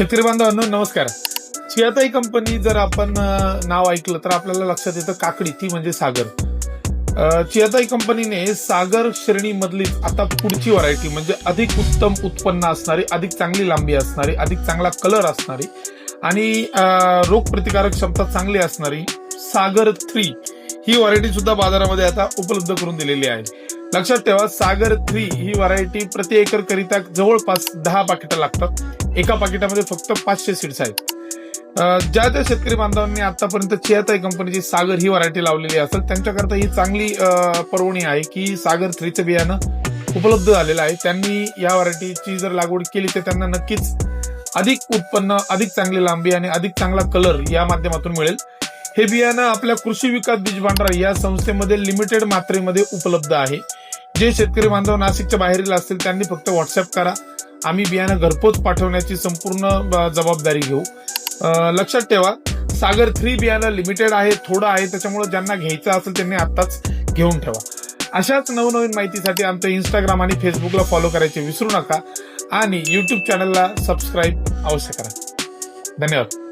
शेतकरी बांधवांनो नमस्कार. चियाताई कंपनी जर आपण नाव ऐकलं तर आपल्याला लक्षात येतं काकडी ती म्हणजे सागर. चियाताई कंपनीने सागर श्रेणीमधली आता पुढची व्हरायटी म्हणजे अधिक उत्तम उत्पन्न असणारी अधिक चांगली लांबी असणारी अधिक चांगला कलर असणारी आणि रोगप्रतिकारक क्षमता चांगली असणारी सागर थ्री ही व्हरायटी सुद्धा बाजारामध्ये आता उपलब्ध करून दिलेली आहे. लक्षात ठेवा सागर थ्री ही व्हरायटी प्रति एकर करिता जवळपास दहा पाकिटं लागतात. एका पाकिटामध्ये फक्त पाचशे सीड्स आहेत. ज्या ज्या शेतकरी बांधवांनी आतापर्यंत चियाताई कंपनीची सागर ही व्हरायटी लावलेली असेल त्यांच्याकरता ही चांगली पर्वणी आहे की सागर थ्रीचं बियाणं उपलब्ध झालेलं आहे. त्यांनी या व्हरायटीची जर लागवड केली तर त्यांना नक्कीच अधिक उत्पन्न अधिक चांगली लांबी आणि अधिक चांगला कलर या माध्यमातून मिळेल. हे बियाणं आपल्या कृषी विकास बीज भांडार या संस्थेमध्ये लिमिटेड मात्रेमध्ये उपलब्ध आहे. जे शेतकरी बांधव नाशिकच्या बाहेरील असतील त्यांनी फक्त व्हॉट्सअप करा. आम्ही बियाणं घरपोच पाठवण्याची संपूर्ण जबाबदारी घेऊ. लक्षात ठेवा सागर थ्री बियाणं लिमिटेड आहे थोडं आहे त्याच्यामुळे ज्यांना घ्यायचं असेल त्यांनी आत्ताच घेऊन ठेवा. अशाच नवनवीन माहितीसाठी आमचं इंस्टाग्राम आणि फेसबुकला फॉलो करायचे विसरू नका. आणि युट्यूब चॅनलला सबस्क्राईब अवश्य करा. धन्यवाद.